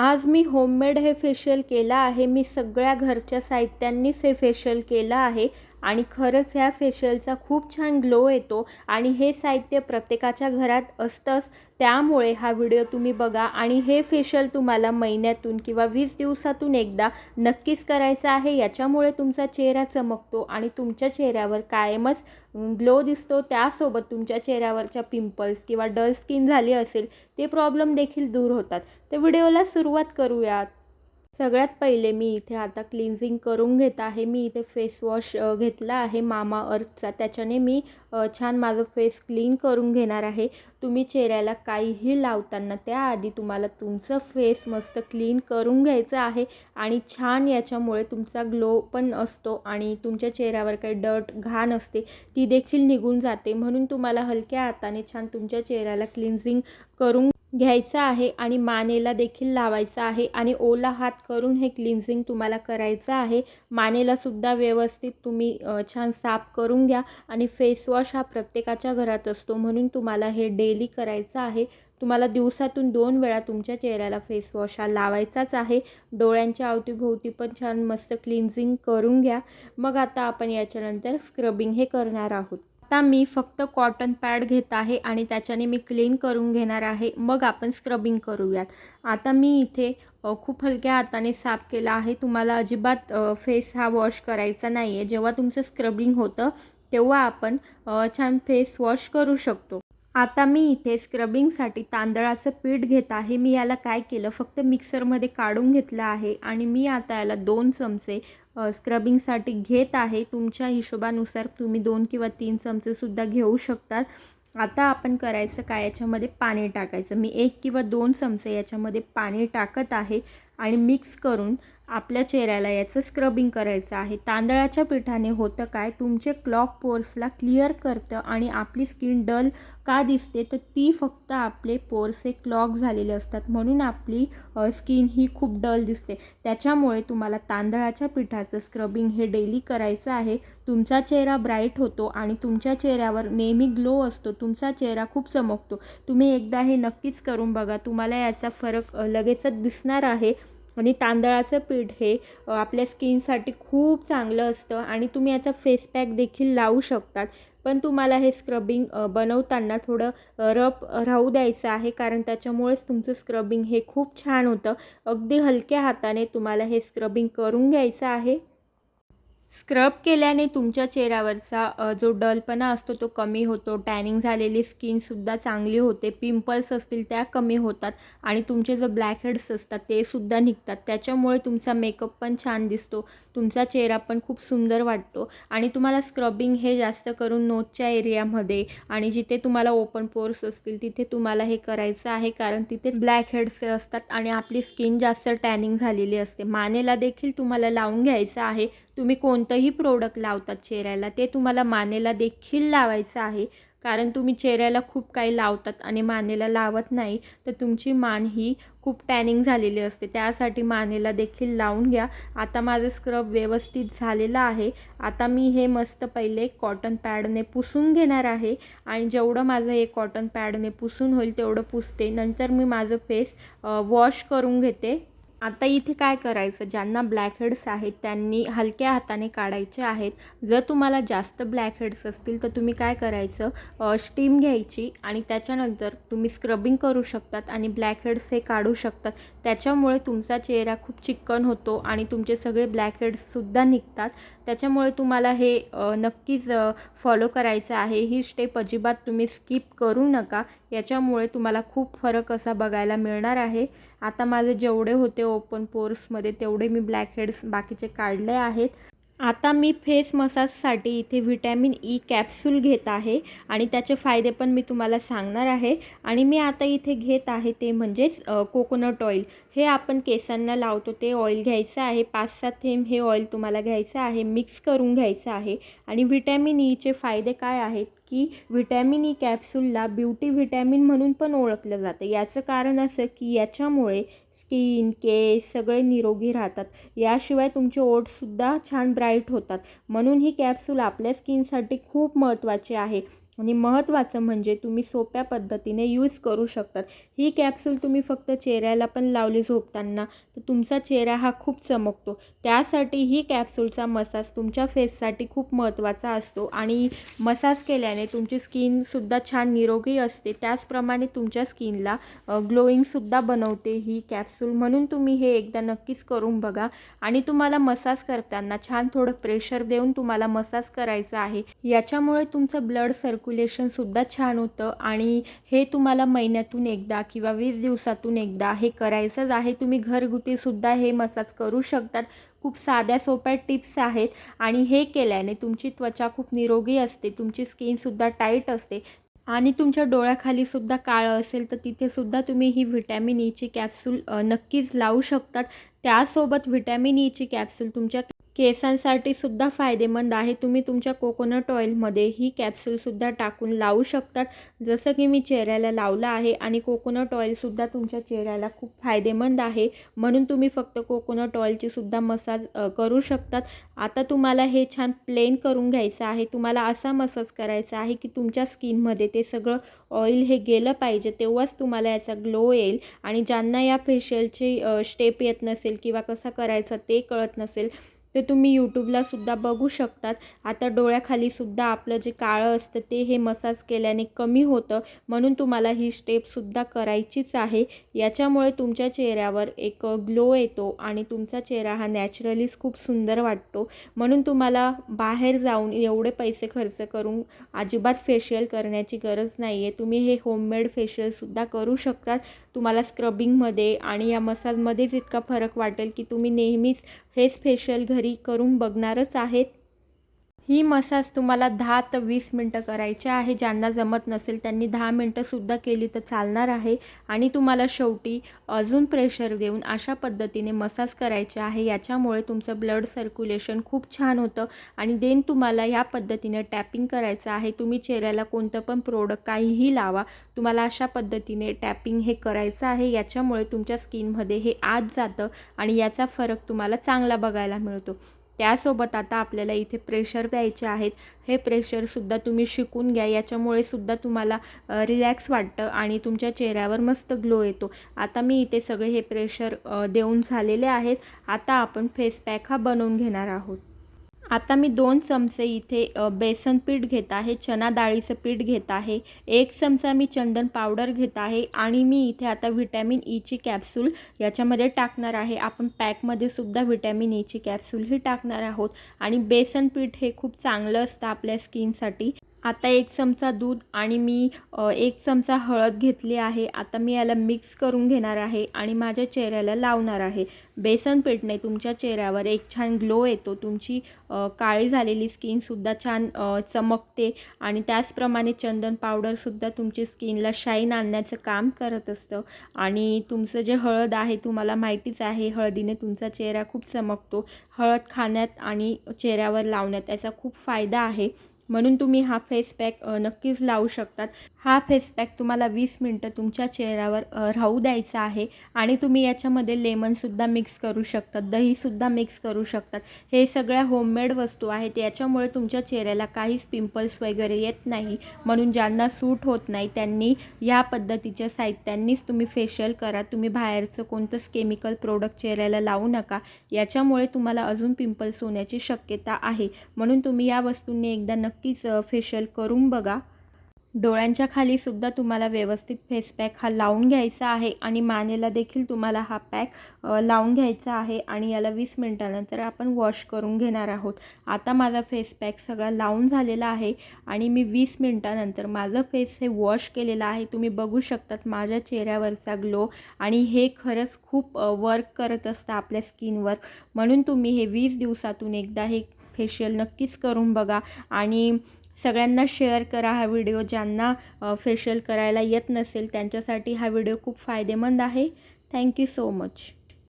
आज मी होममेड हे फेशियल केलं आहे. मी सगळ्या घरच्या साहित्यांनीच हे फेशियल केलं आहे. आणि खरंच ह्या फेशियलचा खूप छान ग्लो येतो आणि हे साहित्य प्रत्येकाच्या घरात असतंच. त्यामुळे हा व्हिडिओ तुम्ही बघा आणि हे फेशियल तुम्हाला महिन्यातून किंवा वीस दिवसातून एकदा नक्कीच करायचं आहे. याच्यामुळे तुमचा चेहरा चमकतो आणि तुमच्या चेहऱ्यावर कायमच ग्लो दिसतो. त्यासोबत तुमच्या चेहऱ्यावरच्या पिंपल्स किंवा डल स्किन झाली असेल ते प्रॉब्लेम देखील दूर होतात. तर व्हिडिओला सुरुवात करूयात. सगळ्यात पहिले मी इथे आता क्लिन्झिंग करून घेत आहे. मी इथे फेसवॉश घेतला आहे मामा अर्थचा त्याच्याने मी छान माझं फेस क्लीन करून घेणार आहे. तुम्ही चेहऱ्याला काहीही लावताना त्याआधी तुम्हाला तुमचं फेस मस्त क्लीन करून घ्यायचं आहे आणि छान याच्यामुळे तुमचा ग्लो पण असतो आणि तुमच्या चेहऱ्यावर काही डर्ट घाण असते ती देखील निघून जाते. म्हणून तुम्हाला हलक्या हाताने छान तुमच्या चेहऱ्याला क्लिन्झिंग करून घ्यायचं आहे आणि मानेला देखील लावायचं आहे आणि ओला हात करून हे क्लिन्झिंग तुम्हाला करायचं आहे. मानेलासुद्धा व्यवस्थित तुम्ही छान साफ करून घ्या आणि फेसवॉश हा प्रत्येकाच्या घरात असतो म्हणून तुम्हाला हे डेली करायचं आहे. तुम्हाला दिवसातून दोन वेळा तुमच्या चेहऱ्याला फेसवॉश हा लावायचाच आहे. डोळ्यांच्या अवतीभोवती पण छान मस्त क्लिन्झिंग करून घ्या. मग आता आपण याच्यानंतर स्क्रबिंग हे करणार आहोत. आता मी फक्त कॉटन पॅड घेत आहे आणि त्याच्याने मी क्लीन करून घेणार आहे. मग आपण स्क्रबिंग करूयात. आता मी इथे खूप हलक्या हाताने साफ केला आहे. तुम्हाला अजिबात फेस हा वॉश करायचा नाही आहे जेव्हा तुमचं स्क्रबिंग होतं तेव्हा आपण छान फेस वॉश करू शकतो. आता मी इथे स्क्रबिंगसाठी तांदळाचं पीठ घेत आहे. मी याला काय केलं? फक्त मिक्सरमध्ये काढून घेतलं आहे आणि मी आता याला दोन चमचे स्क्रबिंगसाठी घेत आहे. तुमच्या हिशोबानुसार तुम्ही दोन किंवा तीन चमचेसुद्धा घेऊ शकतात. आता आपण करायचं काय? याच्यामध्ये पाणी टाकायचं. मी एक किंवा दोन चमचे याच्यामध्ये पाणी टाकत आहे आणि मिक्स करून आपल्या चेहऱ्याला याचं स्क्रबिंग करायचं आहे. तांदळाच्या पिठाने होतं काय? तुमचे क्लॉक पोर्सला क्लिअर करतं आणि आपली स्किन डल का दिसते? तर ती फक्त आपले पोर्स हे क्लॉक झालेले असतात. म्हणून आपली स्किन ही खूप डल दिसते. त्याच्यामुळे तुम्हाला तांदळाच्या पिठाचं स्क्रबिंग हे डेली करायचं आहे. तुमचा चेहरा ब्राईट होतो आणि तुमच्या चेहऱ्यावर नेहमी ग्लो असतो. तुमचा चेहरा खूप चमकतो. तुम्ही एकदा हे नक्कीच करून बघा. तुम्हाला याचा फरक लगेचच दिसणार आहे. आणि तांदळाचं पीठ हे आपल्या स्किनसाठी खूप चांगलं असतं आणि तुम्ही याचा फेस पॅक देखील लावू शकतात. पण तुम्हाला हे स्क्रबिंग बनवताना थोडं रफ राहू द्यायचं आहे कारण त्याच्यामुळेच तुमचं स्क्रबिंग हे खूप छान होतं. अगदी हलक्या हाताने तुम्हाला हे स्क्रबिंग करून घ्यायचं आहे. स्क्रब केल्याने तुमच्या चेहऱ्यावरचा जो डलपणा असतो तो कमी होतो. टॅनिंग झालेली स्किनसुद्धा चांगली होते. पिंपल्स असतील त्या कमी होतात आणि तुमचे जे ब्लॅक हेड्स असतात ते सुद्धा निघतात. त्याच्यामुळे तुमचा मेकअप पण छान दिसतो. तुमचा चेहरा पण खूप सुंदर वाटतो. आणि तुम्हाला स्क्रबिंग हे जास्त करून नोटच्या एरियामध्ये आणि जिथे तुम्हाला ओपन पोर्स असतील तिथे तुम्हाला हे करायचं आहे. कारण तिथे ब्लॅक हेड्स असतात आणि आपली स्किन जास्त टॅनिंग झालेली असते. मानेला देखील तुम्हाला लावून घ्यायचं आहे. तुम्ही कोण कोणतंही प्रोडक्ट लावतात चेहऱ्याला ते तुम्हाला मानेला देखील लावायचं आहे. कारण तुम्ही चेहऱ्याला खूप काही लावतात आणि मानेला लावत नाही तर तुमची मान ही खूप टॅनिंग झालेली असते. त्यासाठी मानेला देखील लावून घ्या. आता माझं स्क्रब व्यवस्थित झालेलं आहे. आता मी हे मस्त पहिले कॉटन पॅडने पुसून घेणार आहे. आणि जेवढं माझं हे कॉटन पॅडने पुसून होईल तेवढं पुसते. नंतर मी माझं फेस वॉश करून घेते. आता इथे काय करायचं? ज्यांना ब्लॅक हेड्स आहेत त्यांनी हलक्या हाताने काढायचे आहेत. जर तुम्हाला जास्त ब्लॅक हेड्स असतील तर तुम्ही काय करायचं? स्टीम घ्यायची आणि त्याच्यानंतर तुम्ही स्क्रबिंग करू शकतात आणि ब्लॅक हेड्स हे काढू शकतात. त्याच्यामुळे तुमचा चेहरा खूप चिक्कन होतो आणि तुमचे सगळे ब्लॅक हेड्ससुद्धा निघतात. त्याच्यामुळे तुम्हाला हे नक्कीच फॉलो करायचं आहे. ही स्टेप अजिबात तुम्ही स्किप करू नका. याच्यामुळे तुम्हाला खूप फरक असा बघायला मिळणार आहे. आता माझे जेवढे होते ओपन पोर्समध्ये तेवढे मी ब्लॅक हेड्स बाकीचे काढले आहेत. आता मी फेस मसाजसाठी इथे व्हिटॅमिन ई कॅप्सूल घेत आहे आणि त्याचे फायदे पण मी तुम्हाला सांगणार आहे. आणि मी आता इथे घेत आहे ते म्हणजेच कोकोनट ऑइल हे आपण केसांना लावतो ते ऑइल घ्यायचं आहे. पाच सात थेंब हे ऑइल तुम्हाला घ्यायचं आहे. मिक्स करून घ्यायचं आहे. आणि व्हिटॅमिन e ईचे फायदे काय आहेत की व्हिटॅमिन ई कॅप्सूलला ब्युटी व्हिटॅमिन म्हणून पण ओळखलं जातं. याचं कारण असं की याच्यामुळे स्किन केस सगळे निरोगी राहतात. याशिवाय तुमचे ओठसुद्धा छान ब्राईट होतात. म्हणून ही कॅप्सूल आपल्या स्किनसाठी खूप महत्त्वाची आहे. आणि महत्त्वाचं म्हणजे तुम्ही सोप्या पद्धतीने यूज करू शकतात. ही कॅप्सूल तुम्ही फक्त चेहऱ्याला पण लावली झोपताना तर तुमचा चेहरा हा खूप चमकतो. त्यासाठी ही कॅप्सूलचा मसाज तुमच्या फेससाठी खूप महत्त्वाचा असतो आणि मसाज केल्याने तुमची स्किनसुद्धा छान निरोगी असते. त्याचप्रमाणे तुमच्या स्किनला ग्लोईंगसुद्धा बनवते ही कॅप्सूल म्हणून तुम्ही हे एकदा नक्कीच करून बघा. आणि तुम्हाला मसाज करताना छान थोडं प्रेशर देऊन तुम्हाला मसाज करायचा आहे. याच्यामुळे तुमचं ब्लड सर्क्युलेशनसुद्धा छान होतं. आणि हे तुम्हाला महिन्यातून एकदा किंवा वीस दिवसातून एकदा हे करायचंच आहे. तुम्ही घरगुतीसुद्धा हे मसाज करू शकतात. खूप साध्या सोप्या टिप्स आहेत. आणि हे केल्याने तुमची त्वचा खूप निरोगी असते. तुमची स्किनसुद्धा टाईट असते. आणि तुमच्या डोळ्याखाली सुद्धा काळं असेल तर तिथेसुद्धा तुम्ही ही व्हिटॅमिन ईची कॅप्सूल नक्कीच लावू शकतात. त्यासोबत व्हिटॅमिन ईची कॅप्सूल तुमच्या केसांसाठी सुद्धा फायदेमंद आहे. तुम्ही तुमच्या कोकोनट ऑइलमध्ये ही कॅप्सूलसुद्धा टाकून लावू शकतात. जसं की मी चेहऱ्याला लावलं आहे आणि कोकोनट ऑइलसुद्धा तुमच्या चेहऱ्याला खूप फायदेमंद आहे. म्हणून तुम्ही फक्त कोकोनट ऑइलची सुद्धा मसाज करू शकतात. आता तुम्हाला हे छान प्लेन करून घ्यायचं आहे. तुम्हाला असा मसाज करायचा आहे की तुमच्या स्किनमध्ये ते सगळं ऑइल हे गेलं पाहिजे तेव्हाच तुम्हाला याचा ग्लो येईल. आणि ज्यांना या फेशियलची स्टेप येत नसेल किंवा कसा करायचा ते कळत नसेल ते तुम्ही यूट्यूबला सुद्धा बघू शकतात. आता डोळ्याखाली सुद्धा आपलं जे काळं असतं ते हे मसाज केल्याने कमी होतं म्हणून तुम्हाला ही स्टेपसुद्धा करायचीच आहे. याच्यामुळे तुमच्या चेहऱ्यावर एक ग्लो येतो आणि तुमचा चेहरा हा नॅचरलीच खूप सुंदर वाटतो. म्हणून तुम्हाला बाहेर जाऊन एवढे पैसे खर्च करून अजिबात फेशियल करण्याची गरज नाही आहे तुम्ही हे होममेड फेशियलसुद्धा करू शकतात. तुम्हाला स्क्रबिंगमध्ये आणि या मसाजमध्येच इतका फरक वाटेल की तुम्ही नेहमीच हे फेशियल घरी करून बघणारच आहेत. ही मसाज तुम्हाला दहा ते वीस मिनटं करायची आहे. ज्यांना जमत नसेल त्यांनी दहा मिनटंसुद्धा केली तर चालणार आहे. आणि तुम्हाला शेवटी अजून प्रेशर देऊन अशा पद्धतीने मसाज करायचे आहे. याच्यामुळे तुमचं ब्लड सर्क्युलेशन खूप छान होतं. आणि देन तुम्हाला ह्या पद्धतीने टॅपिंग करायचं आहे. तुम्ही चेहऱ्याला कोणतं पण प्रोडक्ट काहीही लावा. तुम्हाला अशा पद्धतीने टॅपिंग हे करायचं आहे. याच्यामुळे तुमच्या स्किनमध्ये हे आत जातं. आणि याचा फरक तुम्हाला चांगला बघायला मिळतो. त्यासोबत आता आपल्याला इथे प्रेशर द्यायचे आहेत. हे प्रेशरसुद्धा तुम्ही शिकून घ्या. याच्यामुळे सुद्धा तुम्हाला रिलॅक्स वाटतं आणि तुमच्या चेहऱ्यावर मस्त ग्लो येतो. आता मी इथे सगळे हे प्रेशर देऊन झालेले आहेत. आता आपण फेस पॅक हा बनवून घेणार आहोत. आता मी दोन चमचे इथे बेसन पीठ घेत आहे चना डाळीचं पीठ घेत आहे एक चमचा मी चंदन पावडर घेत आहे आणि मी इथे आता व्हिटॅमिन e ईची कॅप्सूल याच्यामध्ये टाकणार आहे. आपण पॅकमध्ये सुद्धा व्हिटॅमिन e ईची कॅप्सूल ही टाकणार आहोत आणि बेसन पीठ हे खूप चांगलं असतं आपल्या स्किनसाठी. आता एक चमचा दूध आणि मी एक चमचा हळद घेतली आहे. आता मी याला मिक्स करून घेणार आहे आणि माझ्या चेहऱ्याला लावणार आहे. बेसन पीठने तुमच्या चेहऱ्यावर एक छान ग्लो येतो. तुमची काळी झालेली स्किनसुद्धा छान चमकते आणि त्याचप्रमाणे चंदन पावडरसुद्धा तुमची स्किनला शाईन आणण्याचं काम करत असतं. आणि तुमचं जे हळद आहे तुम्हाला माहितीच आहे हळदीने तुमचा चेहरा खूप चमकतो. हळद खाण्यात आणि चेहऱ्यावर लावण्यात याचा खूप फायदा आहे. म्हणून तुम्ही हा फेस पॅक नक्कीच लावू शकतात. हा फेस पॅक तुम्हाला वीस मिनटं तुमच्या चेहऱ्यावर राहू द्यायचा आहे आणि तुम्ही याच्यामध्ये लेमनसुद्धा मिक्स करू शकतात दहीसुद्धा मिक्स करू शकतात. हे सगळ्या होममेड वस्तू आहेत याच्यामुळे तुमच्या चेहऱ्याला काहीच पिंपल्स वगैरे येत नाही. म्हणून ज्यांना सूट होत नाही त्यांनी या पद्धतीच्या साहित्यांनीच तुम्ही फेशियल करा. तुम्ही बाहेरचं कोणतंच केमिकल प्रोडक्ट चेहऱ्याला लावू नका. याच्यामुळे तुम्हाला अजून पिंपल्स होण्याची शक्यता आहे. म्हणून तुम्ही या वस्तूंनी एकदा नक्की नक्कीच फेशियल करून बघा. डोळ्यांच्या खाली सुद्धा तुम्हाला व्यवस्थित फेस पॅक हा लावून घ्यायचा आहे आणि मानेला देखील तुम्हाला हा पॅक लावून घ्यायचा आहे आणि याला वीस मिनटानंतर आपण वॉश करून घेणार आहोत. आता माझा फेस पॅक सगळा लावून झालेला आहे आणि मी वीस मिनटानंतर माझं फेस हे वॉश केलेलं आहे. तुम्ही बघू शकतात माझ्या चेहऱ्यावरचा ग्लो आणि हे खरंच खूप वर्क करत असतं आपल्या स्किनवर म्हणून तुम्ही हे वीस दिवसातून एकदा हे फेशियल नक्कीच करून बघा. आणि सगळ्यांना शेअर करा हा व्हिडिओ ज्यांना फेशियल करायला येत नसेल त्यांच्यासाठी हा व्हिडिओ खूप फायदेमंद आहे. Thank you so much